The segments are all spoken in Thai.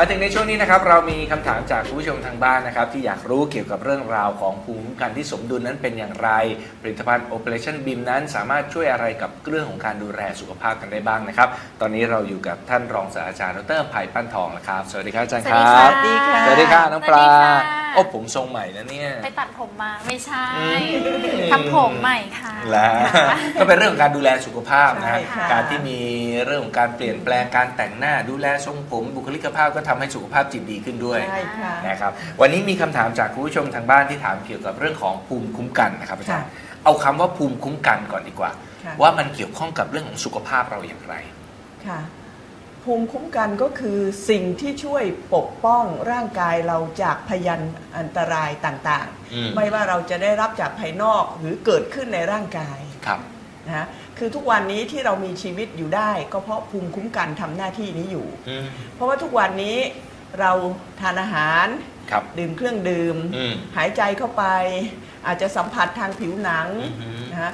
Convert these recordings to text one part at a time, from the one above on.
มาถึงในช่วงนี้นะครับเรามีคำถามจากคุณผู้ชมทางบ้านนะครับที่อยากรู้เกี่ยวกับเรื่องราวของภูมิคุ้มกันที่สมดุลนั้นเป็นอย่างไร ผลิตภัณฑ์ Operation BIM นั้น สามารถช่วยอะไรกับเรื่องของการดูแลสุขภาพกันได้บ้างนะครับ ตอนนี้เราอยู่กับท่านรองศาสตราจารย์ดรไผ่ปั้นทองนะครับ สวัสดีครับอาจารย์ครัสวับสดีค่ะ สวัสดีค่ะน้องปลาสวัสดีค่ะ โอ้ผมทรงใหม่นะเนี่ย ไปตัดผมมาไม่ใช่อืม ทำผมใหม่ค่ะ แล้วก็เป็นเรื่องของการดูแลสุขภาพนะใช่ค่ะ การที่มีเรื่องของการเปลี่ยนแปลงการแต่งหน้า ดูแลทรงผมบุคลิกภาพก็ทำให้สุขภาพจิตดีขึ้นด้วยใช่ค่ะ นะครับวันนี้มีคำถามจากคุณผู้ชมทางบ้านที่ถามเกี่ยวกับเรื่องของภูมิคุ้มกันนะครับอาจารย์ค่ะเอาคำว่าภูมิคุ้มกันก่อนดีกว่า ค่ะ ว่ามันเกี่ยวข้องกับเรื่องของสุขภาพเราอย่างไร ค่ะ ภูมิคุ้มกันก็คือสิ่งที่ช่วยปกป้องร่างกายเราจากพยันอันตรายต่างอืม ๆ ไม่ว่าเราจะได้รับจากภายนอกหรือเกิดขึ้นในร่างกายครับนะฮะคือทุกวันนี้ที่เรามีชีวิตอยู่ได้ ก็เพราะภูมิคุ้มกันทำหน้าที่นี้อยู่ อืมเพราะว่าทุกวันนี้เราทานอาหาร ครับ ดื่มเครื่องดื่ม อืมหายใจเข้าไป อาจจะสัมผัสทางผิวหนังอือหือ นะฮะ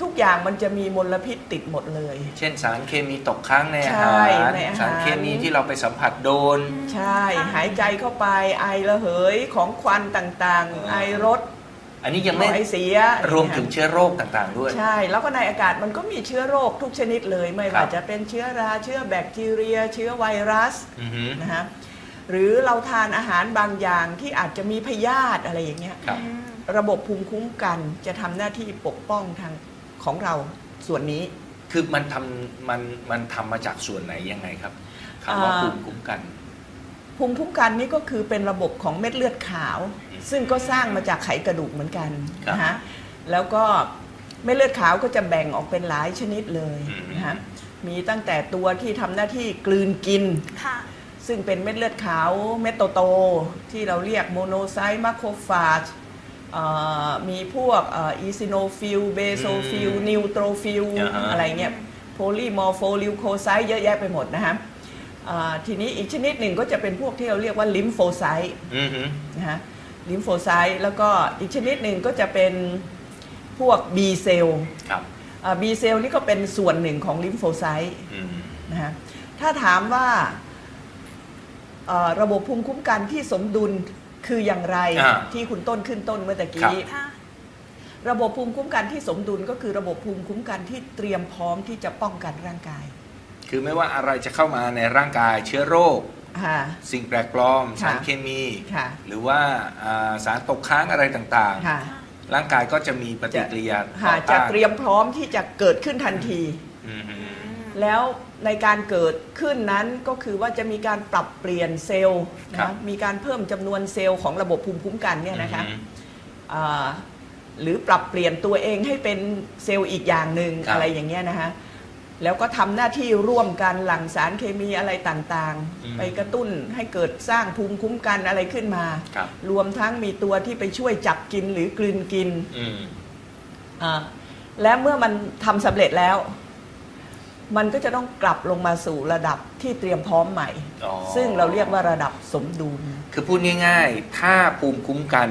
ทุกอย่างมันจะมีมลพิษติดหมดเลย เช่นสารเคมีตกค้างในอาใช่หาร ในอาหาร สารเคมีที่เราไปสัมผัสโดน ใช่ หายใจเข้าไปไอระเหยของควันต่างอ๋อๆไอรถอันนี้ยังไม่ไอเสียรวมถึงอย่างเงี้ยเชื้อโรคต่างๆ ด้วย ใช่ แล้วก็ในอากาศมันก็มีเชื้อโรคทุกชนิดเลย ไม่ครัว่าบจะเป็นเชื้อราเชื้อแบคทีเรีย เชื้อไวรัสอือหือนะฮะหรือเราทานอาหารบางอย่างที่อาจจะมีพยาธิอะไรอย่างเงี้ยครับระบบภูมิคุ้มกันจะทำหน้าที่ปกป้องทาง ของเราส่วนนี้ คือมันทำมันมันทำมาจากส่วนไหนยังไงครับคำว่าอ่าภูมิคุ้มกัน ภูมิคุ้มกันนี่ก็คือเป็นระบบของเม็ดเลือดขาว ซึ่งก็สร้างมาจากไขกระดูกเหมือนกันครับนะฮะแล้วก็เม็ดเลือดขาวก็จะแบ่งออกเป็นหลายชนิดเลยอืมนะฮะมีตั้งแต่ตัวที่ทำหน้าที่กลืนกินค่ะซึ่งเป็นเม็ดเลือดขาวเม็ดโตๆที่เราเรียกโมโนไซต์มาโครฟาจ มีพวกอีซิโนฟิลเบโซฟิลอืมนิวโตรฟิลอ่าฮะอะไรเงี้ยโพลีมอร์โฟลิวโคไซต์เยอะแยะไปหมดนะฮะอ่าทีนี้อีกชนิดหนึ่งก็จะเป็นพวกที่เราเรียกว่าลิมโฟไซต์อือหือนะฮะลิมโฟไซต์แล้วก็อีกชนิดหนึ่งก็จะเป็นพวก B เซลล์ครับบีเซลล์นี่ก็เป็นส่วนหนึ่งของลิมโฟไซต์อืมนะฮะถ้าถามว่าเอ่อระบบภูมิคุ้มกันที่สมดุล คืออย่างไรอ่าที่คุณต้นขึ้นต้นเมื่อตะครักี้ บ ค่ะ ระบบภูมิคุ้มกันที่สมดุลก็คือระบบภูมิคุ้มกันที่เตรียมพร้อมที่จะป้องกันร่างกายคือไม่ว่าอะไรจะเข้ามาในร่างกายเชื้อโรคค่ะสิ่งแปลกปลอมค่ะสารเคมี ค่ะ หรือว่าอ่าสารตกค้างอะไรต่างค่ะ ๆ ร่างกายก็จะมีปฏิกิริยาต่ค่ะอจะต้านเตรียมพร้อมที่จะเกิดขึ้นทันที อือหือแล้ว ในการเกิดขึ้นนั้นก็คือว่าจะมีการปรับเปลี่ยนเซลล์นะมีการเพิ่มจำนวนเซลล์ของระบบภูมิคุ้มกันเนี่ยนะคะอือหืออ่าหรือปรับเปลี่ยนตัวเองให้เป็นเซลล์อีกอย่างหนึ่งครับ อะไรอย่างเงี้ยนะคะแล้วก็ทำหน้าที่ร่วมกันหลั่งสารเคมีอะไรต่างอืมๆไปกระตุ้นให้เกิดสร้างภูมิคุ้มกันอะไรขึ้นมา ครับ รวมทั้งมีตัวที่ไปช่วยจับกินหรือกลืนกินอืม อ่าและเมื่อมันทำสำเร็จแล้ว มันก็จะต้องกลับลงมาสู่ระดับที่เตรียมพร้อมใหม่ อ๋อ ซึ่งเราเรียกว่าระดับสมดุล คือพูดง่ายๆ ถ้าภูมิคุ้มกัน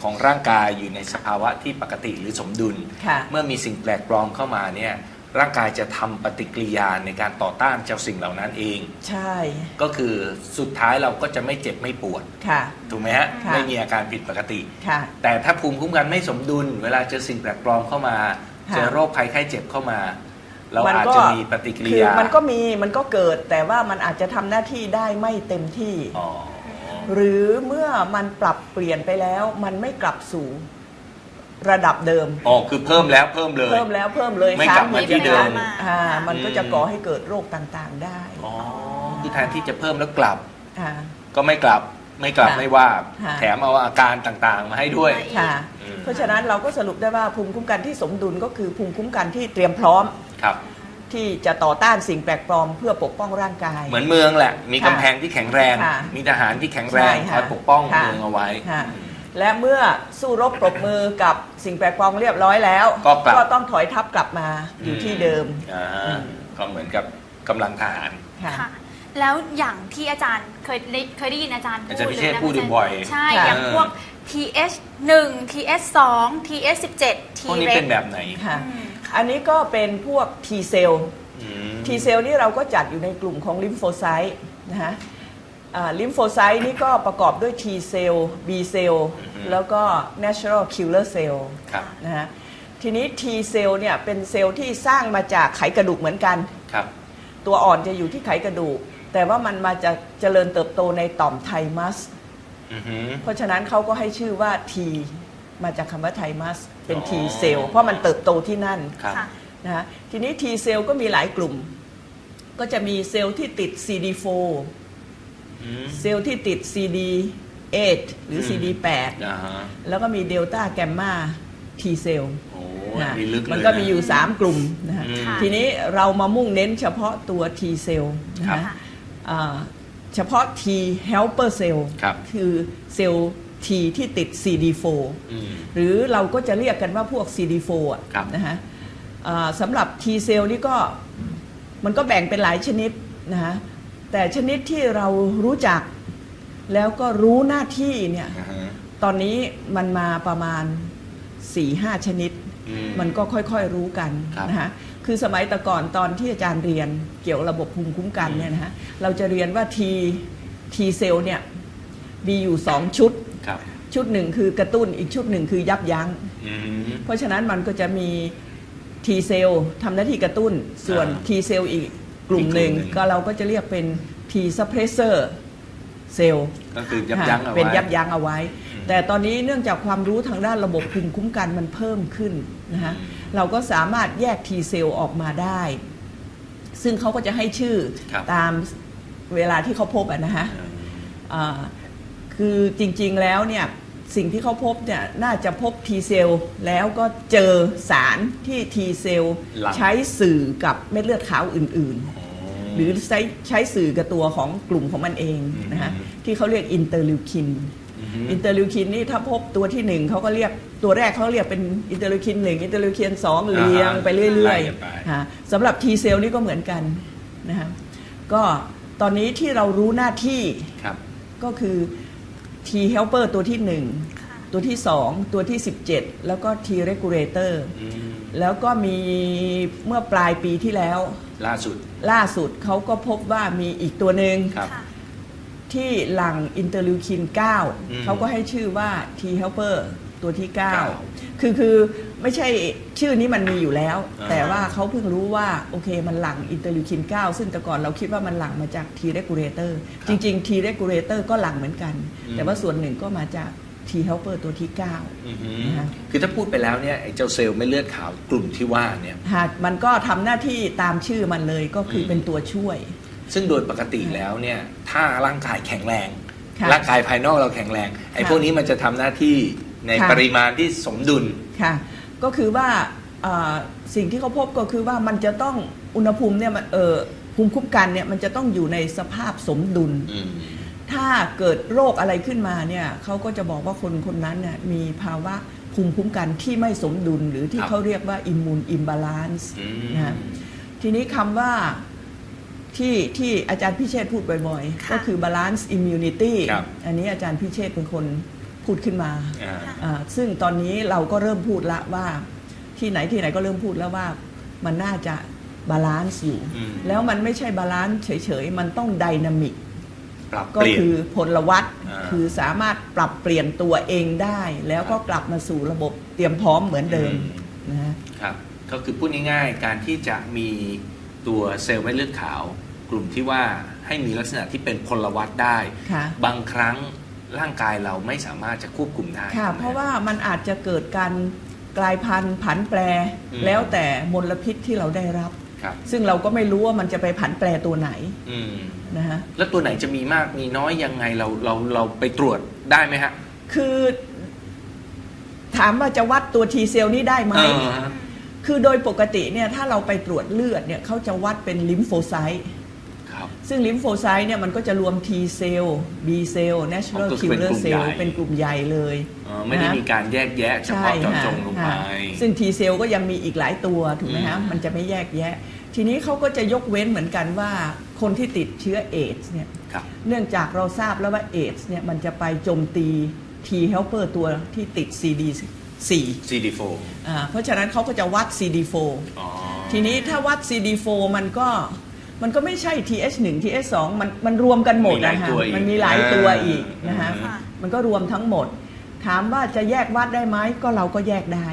ของร่างกายอยู่ในสภาวะที่ปกติหรือสมดุล ค่ะ เมื่อมีสิ่งแปลกปลอมเข้ามาเนี่ย ร่างกายจะทำปฏิกิริยาในการต่อต้านเจ้าสิ่งเหล่านั้นเอง ใช่ก็คือสุดท้ายเราก็จะไม่เจ็บไม่ปวด ค่ะ ถูกไหมฮะ ค่ะ ไม่มีอาการผิดปกติ ค่ะ แต่ถ้าภูมิคุ้มกันไม่สมดุล เวลาเจอสิ่งแปลกปลอมเข้ามา ค่ะ เจอโรคภัยไข้เจ็บเข้ามา เรามันอาจก็จะมีปฏิกิริคือยามันก็มีมันก็เกิดแต่ว่ามันอาจจะทำหน้าที่ได้ไม่เต็มที่ อ๋อ หรือเมื่อมันปรับเปลี่ยนไปแล้ว มันไม่กลับสู่ระดับเดิม อ๋อ คือเพิ่มแล้วเพิ่มเลย เพิ่มแล้วเพิ่มเลยไม่กลับมาที่เดิมอ่ามันก็จะอืมก่อให้เกิดโรคต่างๆได้อ๋อ คือแทนที่จะเพิ่มแล้วกลับอ่าก็ไม่กลับ ไม่กลับค่ะไม่ว่า ค่ะ แถมเอาอาการต่างๆ มาให้ด้วยไม่ค่ะ อืม เพราะฉะนั้นเราก็สรุปได้ว่าภูมิคุ้มกันที่สมดุลก็คือภูมิคุ้มกันที่เตรียมพร้อม ครับ ที่จะต่อต้านสิ่งแปลกปลอมเพื่อปกป้องร่างกาย เหมือนเมืองแหละ มีค่ะกำแพงที่แข็งแรง ค่ะมีทหารที่แข็งแรงใช่คค่ะอยปกป้องค่ะ เมืองเอาไว้ ค่ะและเมื่อสู้รบปรบมือกับสิ่งแปลกปลอมเรียบร้อยแล้วก็กลับ ต้องถอยทับกลับมาอยู่ที่เดิม อ่าอืม ก็เหมือนกับกำลังทหาร ค่ะ ค่ะ แล้วอย่างที่อาจารย์เคยได้เคยได้ยินอาจารย์พูดอาจารย์พิเชษฐ์หรืพูดอยู่บ่อยใช่ ค่ะ อย่างพวก TH 1 TH 2 TH 17 T พวกนี้เป็นแบบไหน ค่ะ อืม อันนี้ก็เป็นพวก T เซลล์อืม T เซลล์นี่เราก็จัดอยู่ในกลุ่มของลิมโฟไซต์นะฮะลิมโฟไซต์นี่ก็ประกอบด้วย T เซลล์ B เซลล์อือฮึแล้วก็ natural killer cell ครับนะฮะทีนี้ T เซลล์เนี่ยเป็นเซลล์ที่สร้างมาจากไขกระดูกเหมือนกันครับ ตัวอ่อนจะอยู่ที่ไขกระดูก แต่ว่ามันมาจะเจริญเติบโตในต่อมไทมัสอือหือเพราะฉะนั้นเขาก็ให้ชื่อว่า T มาจากคำว่าไทมัสเป็นอ๋อ T เซลล์เพราะมันเติบโตที่นั่นครับ ค่ะ นะฮะทีนี้ T เซลล์ก็มีหลายกลุ่ม ก็จะมีเซลล์ที่ติด CD4 อืมเซลล์ที่ติด CD8 หรืออืม CD8 อ่าฮะแล้วก็มีเดลต้าแกมมาทีเซลล์โอ้นะมีลึกเลยมันก็มีะอยู่3กลุ่มนะฮะอืมทีนี้เรามามุ่งเน้นเฉพาะตัว T เซลล์นะครัฮะบอ่าเฉพาะ T helper cell ครับ คือเซลล์ T ที่ติด CD4 อืมหรือเราก็จะเรียกกันว่าพวก CD4 อะครับนะฮะอ่าสำหรับ T เซลล์นี่ก็มันก็แบ่งเป็นหลายชนิดนะฮะแต่ชนิดที่เรารู้จักแล้วก็รู้หน้าที่เนี่ยอ่าฮะตอนนี้มันมาประมาณ4-5ชนิดอืมมันก็ค่อยๆรู้กันครับนะฮะคือสมัยแต่ก่อนตอนที่อาจารย์เรียนเกี่ยวระบบภูมิคุ้มกันเนี่ยนะฮะเราจะเรียนว่า T T เซลล์เนี่ยมีอยู่ 2 ชุด ครับชุดหนึ่งคือกระตุ้นอีกชุดหนึ่งคือยับยั้ง อืม เพราะฉะนั้นมันก็จะมี T เซลล์ทำหน้าที่กระตุ้น ส่วนอ่า T เซลล์อีกกลุ่มหนึ่งอีกกลุ่มหนึ่ง ก็เราก็จะเรียกเป็น T suppressor เซลล์ก็คือยับยั้งเอาไว้ เป็นยับยั้งเอาไว้ อืมแต่ตอนนี้เนื่องจากความรู้ทางด้านระบบภูมิคุ้มกันมันเพิ่มขึ้นนะฮะ อืมเราก็สามารถแยก T เซลล์ออกมาได้ ซึ่งเขาก็จะให้ชื่อครับ ตามเวลาที่เขาพบอะนะฮะ อืม อ่า คือจริงๆแล้วเนี่ยสิ่งที่เขาพบเนี่ยน่าจะพบ T เซลล์แล้วก็เจอสารที่ T เซลล์หลั่งใช้สื่อกับเม็ดเลือดขาวอื่นๆอ๋อหรือใช้ใช้สื่อกับตัวของกลุ่มของมันเองนะฮะอืม ที่เขาเรียกอินเตอร์ลิวคิน อือฮึ อินเตอร์ลิวคินนี่ถ้าพบตัวที่หนึ่งเขาก็เรียกตัวแรกเขาเรียกเป็นอินเตอร์ลิวคินหนึ่งอินเตอร์ลิวคินสองเรียงไปเรื่ไล่อยกันไป ๆฮะสำหรับ T เซลล์นี่ก็เหมือนกันนะฮะก็ตอนนี้ที่เรารู้หน้าที่ ครับ ก็คือ T helper ตัวที่หนึ่งค่ะตัวที่สองตัวที่ 17 แล้วก็ T regulator อืมแล้วก็มีเมื่อปลายปีที่แล้ว ล่าสุด ล่าสุดเขาก็พบว่ามีอีกตัวหนึ่งครับค่ะที่หลังอินเตอร์ลิวคินอืม9เขาก็ให้ชื่อว่า T helper ตัวที่เก้า9คือคือ ไม่ใช่ชื่อนี้มันมีอยู่แล้วอ่าแต่ว่าเขาเพิ่งรู้ว่า โอเคมันหลังอินเตอร์ลิวคิน 9 ซึ่งแต่ก่อนเราคิดว่ามันหลังมาจาก T regulator จริงๆ T regulator ก็หลังเหมือนกัน แต่ว่าส่วนหนึ่งก็มาจาก T helper ตัวที่9อือฮึนะฮะคือถ้าพูดไปแล้วเนี่ยไอ้เจ้าเซลล์ไม่เลือดขาวกลุ่มที่ว่าเนี่ยหากมันก็ทำหน้าที่ตามชื่อมันเลยก็คืออมเป็นตัวช่วย ซึ่งโดยปกติแล้วเนี่ยถ้าร่างกายแข็งแรงค่ะร่างกายภายนอกเราแข็งแรงไอ้ค่ะพวกนี้มันจะทำหน้าที่ในค่ะปริมาณที่สมดุลค่ะ ก็คือว่าเอ่อสิ่งที่เขาพบก็คือว่ามันจะต้องอุณหภูมิเนี่ยมันเออภูมิคุ้มกันเนี่ยมันจะต้องอยู่ในสภาพสมดุลอืมถ้าเกิดโรคอะไรขึ้นมาเนี่ยเขาก็จะบอกว่าคนคนนั้นเนี่ยมีภาวะภูมิคุ้มกันที่ไม่สมดุล หรือที่ครับเขาเรียกว่าอิมมูนอิมบาลานซ์อืมนะฮะทีนี้คำว่าที่ที่อาจารย์พิเชษฐ์พูดบ่อยๆค่ะก็คือ balance immunity ครับอันนี้อาจารย์พิเชษฐ์เป็นคน พูดขึ้นมาอ่าอ่าซึ่งตอนนี้เราก็เริ่มพูดละว่าที่ไหนที่ไหนก็เริ่มพูดแล้วว่ามันน่าจะบาลานซ์อยู่อืมแล้วมันไม่ใช่บาลานซ์เฉยๆ มันต้องไดนามิกปรับก็เปลี่ยนคือพลวัตอ่าคือสามารถปรับเปลี่ยนตัวเองได้ แล้วก็กลับมาสู่ระบบเตรียมพร้อมเหมือนเดิมนะฮะครับก็คือพูดง่ายๆ การที่จะมีตัวเซลล์เม็ดเลือดขาว กลุ่มที่ว่าให้มีลักษณะที่เป็นพลวัตได้ค่ะบางครั้ง ร่างกายเราไม่สามารถจะควบคุมได้ค่ะถูกไหมเพราะว่ามันอาจจะเกิดการกลายพันธุ์ผันแปรอืมแล้วแต่มลพิษที่เราได้รับครับซึ่งเราก็ไม่รู้ว่ามันจะไปผันแปรตัวไหนอืมนะฮะแล้วตัวไหนจะมีมากมีน้อยยังไงเราเราเราไปตรวจได้ไหมฮะ คือ ถามว่าจะวัดตัวทีเซลนี้ได้ไหมเออฮะคือโดยปกติเนี่ยถ้าเราไปตรวจเลือดเนี่ยเขาจะวัดเป็นลิมโฟไซต์ครับ ซึ่งลิมโฟไซต์เนี่ยมันก็จะรวม T เซล B เซล natural อ๋อก็คือเป็น killer กลุ่ม cell ใหญ่เป็นกลุ่มใหญ่เลยเออไม่ได้นะ มีการแยกแยะเฉพาะเจาะจงลงไปฮะซึ่ง T เซลก็ยังมีอีกหลายตัวถูกไหมฮะ อืม มันจะไม่แยกแยะ ทีนี้เขาก็จะยกเว้นเหมือนกันว่าคนที่ติดเชื้อเอดส์เนี่ย ครับ เนื่องจากเราทราบแล้วว่าเอดส์เนี่ย มันจะไปโจมตี T helper ตัวที่ติด CD4 CD4 อ่าเพราะฉะนั้นเขาก็จะวัด CD4 อ๋อ ทีนี้ถ้าวัด CD4 มันก็ มันก็ไม่ใช่ TH1 TH2 มันมันรวมกันหมดมีหลายนะคะตัวอีกมันมีหลายตัวอีกอ่านนะคะค่ะมันก็รวมทั้งหมด ถามว่าจะแยกวัดได้ไหมก็เราก็แยกได้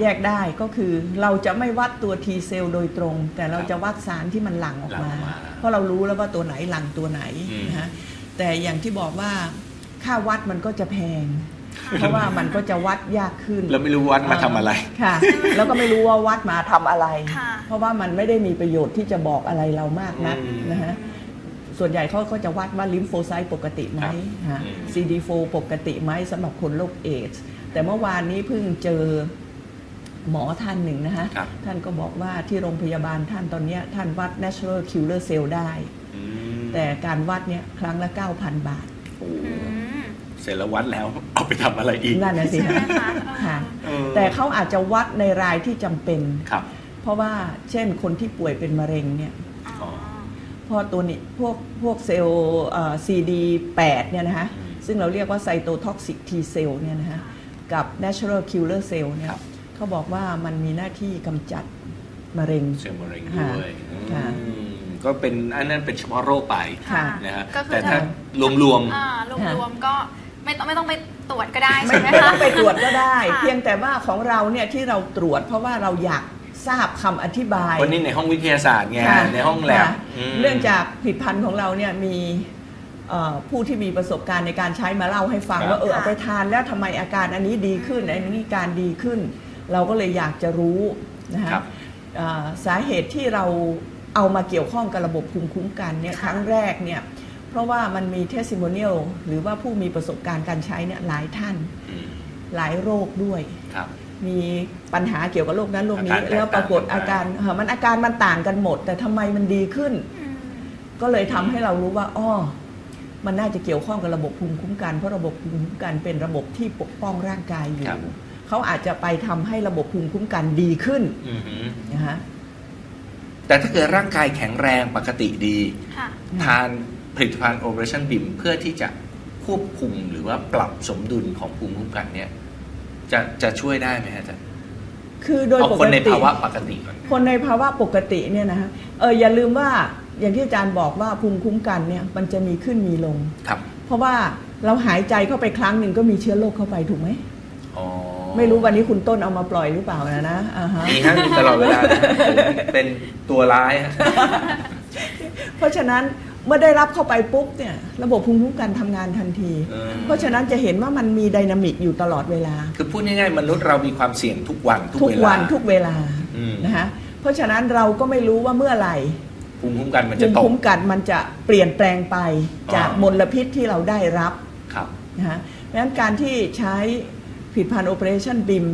แยกได้ก็คือเราจะไม่วัดตัว T เซลล์โดยตรง แต่เราจะวัดสารที่มันหลั่งออกมาหลั่งออกมาเพราะเรารู้แล้วว่าตัวไหนหลั่งตัวไหนอืมนะฮะแต่อย่างที่บอกว่าค่าวัดมันก็จะแพง เพราะว่ามันก็จะวัดยากขึ้น แล้วไม่รู้วัดมาทำอะไร ค่ะ แล้วก็ไม่รู้ว่าวัดมาทำอะไร ค่ะ เพราะว่ามันไม่ได้มีประโยชน์ที่จะบอกอะไรเรามากนักอืมนะฮะ ส่วนใหญ่เขาก็จะวัดว่าลิมโฟไซต์ปกติไหมครับฮะ อืม CD4 ปกติไหมสำหรับคนโรคเอดส์แต่เมื่อวานนี้เพิ่งเจอหมอท่านหนึ่งนะฮะ ครับ ท่านก็บอกว่าที่โรงพยาบาลท่านตอนเนี้ยท่านวัด natural killer cell ได้ อืมแต่การวัดเนี่ยครั้งละ 9,000 บาท โอ้อืม เสร็จแล้ววัดแล้วเอาไปทำอะไรอีก นั่นนะสิใช่ไหมฮะคะค่ะ เออ แต่เขาอาจจะวัดในรายที่จำเป็น ครับ เพราะว่าเช่นคนที่ป่วยเป็นมะเร็งเนี่ย อ๋อ เพราะตัวนี้พวกพวกเซลล์เอ่อ CD8 เนี่ยนะฮะอืมซึ่งเราเรียกว่าไซโตท็อกซิก T เซลล์เนี่ยนะฮะกับ natural killer cell เนี่ยครับ เขาบอกว่ามันมีหน้าที่กำจัดมะเร็ง เซลล์มะเร็งค่ะด้วยค่ะอืมก็เป็นอันนั้นเป็นเฉพาะโรคไปค่ะ นะฮะก็คือ แต่ถ้าถ้ารวม อ่ารวมๆก็ ไม่ต้องไม่ต้องไปตรวจก็ได้ไม่ใช่ไหมไม่คะต้องไปตรวจก็ได้ ค่ะ เพียงแต่ว่าของเราเนี่ยที่เราตรวจเพราะว่าเราอยากทราบคำอธิบายๆวันนี้ในห้องวิทยาศาสตร์ไงค่ะในห้องแลบค่ะมเรื่องจากผลิตภัณฑ์ของเราเนี่ยมีเอ่อผู้ที่มีประสบการณ์ในการใช้มาเล่าให้ฟังครับ ว่าเออค่ะเอาไปทานแล้วทำไมอาการอันนี้ดีขึ้นอันนี้การดีขึ้น เราก็เลยอยากจะรู้นะฮะ ครับ เอ่อสาเหตุที่เราเอามาเกี่ยวข้องกับระบบภูมิคุ้มกันเนี่ยค่ะ ครั้งแรกเนี่ย เพราะว่ามันมีเทส i ิ o เนียลหรือว่าผู้มีประสบการณ์การใช้เนี่ยหลายท่านอืมหลายโรคด้วยครับมีปัญหาเกี่ยวกับโรคนั้นโรคนี้อาการแตกต่างแล้วปรากฏกันไปอาการเอ่อมันอาการมันต่างกันหมด แต่ทำไมมันดีขึ้นอืมก็เลยทำให้เรารู้ว่าอ้อมันน่าจะเกี่ยวข้องกับระบบภูมิคุ้มกันเพราะระบบภูมิคุ้มกันเป็นระบบที่ปกป้องร่างกายอยู่ครับเขาอาจจะไปทำให้ระบบภูมิคุ้มกันดีขึ้นอือหือนะฮะแต่ถ้าเกิดร่างกายแข็งแรงปกติดีค่ะทาน ผลิตภัณฑ์ Operation BIM เพื่อที่จะควบคุมหรือว่าปรับสมดุลของภูมิคุ้มกันเนี่ยจะจะช่วยได้ไหมฮะอาจารย์คือโดยเอาปคนกในติภาวะปกติก่อนคนในภาวะปกติเนี่ยนะฮะเอออย่าลืมว่าอย่างที่อาจารย์บอกว่าภูมิคุ้มกันเนี่ยมันจะมีขึ้นมีลงครับ เพราะว่าเราหายใจเข้าไปครั้งหนึ่งก็มีเชื้อโรคเข้าไปถูกไหมอ๋อไม่รู้วันนี้คุณต้นเอามาปล่อยหรือเปล่านะนะอ่าฮะมีฮะมีตลอดเวลานะผมเป็นตัวร้ายฮะเพราะฉะนั้น เมื่อได้รับเข้าไปปุ๊บเนี่ยระบบภูมิคุ้มกันทำงานทันทีเออเพราะฉะนั้นจะเห็นว่ามันมีไดนามิกอยู่ตลอดเวลา คือพูดง่ายๆมนุษย์เรามีความเสี่ยงทุกวันทุกทุกเวลาวันทุกเวลาอืมนะคะเพราะฉะนั้นเราก็ไม่รู้ว่าเมื่อไหร่ภูมิคุ้มกันมันภูจะมิตก คุ้มกันมันจะเปลี่ยนแปลงไปจากอ๋อมลพิษที่เราได้รับ ครับ นะฮะเพราะฉะนั้นการที่ใช้ผลิดพันธ์ Operation BIM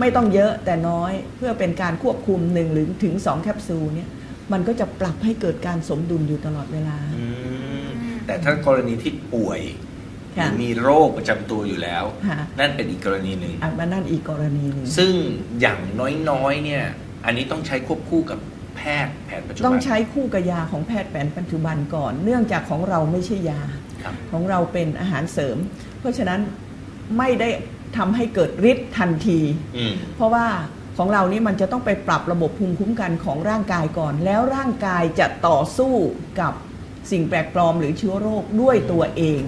ไม่ต้องเยอะแต่น้อยเพื่อเป็นการควบคุม1หรือถึง 2 แคปซูลเนี่ย มันก็จะปรับให้เกิดการสมดุลอยู่ตลอดเวลาอืมแต่ถ้ากรณีที่ป่วยหค่ะรือมีโรคประจำตัวอยู่แล้วค่ะนั่นเป็นอีกกรณีหนึ่งอันมานั่นอีกกรณีหนึ่งซึ่งอย่างน้อยๆเนี่ย อันนี้ต้องใช้ควบคู่กับแพทย์แผนปัจจุบัน ต้องใช้คู่กับยาของแพทย์แผนปัจจุบันก่อน เนื่องจากของเราไม่ใช่ยาครับของเราเป็นอาหารเสริม เพราะฉะนั้นไม่ได้ทำให้เกิดฤทธิ์ทันทีอืมเพราะว่า ของเรานี่มันจะต้องไปปรับระบบภูมิคุ้มกันของร่างกายก่อน แล้วร่างกายจะต่อสู้กับสิ่งแปลกปลอมหรือเชื้อโรคด้วยตัวเอง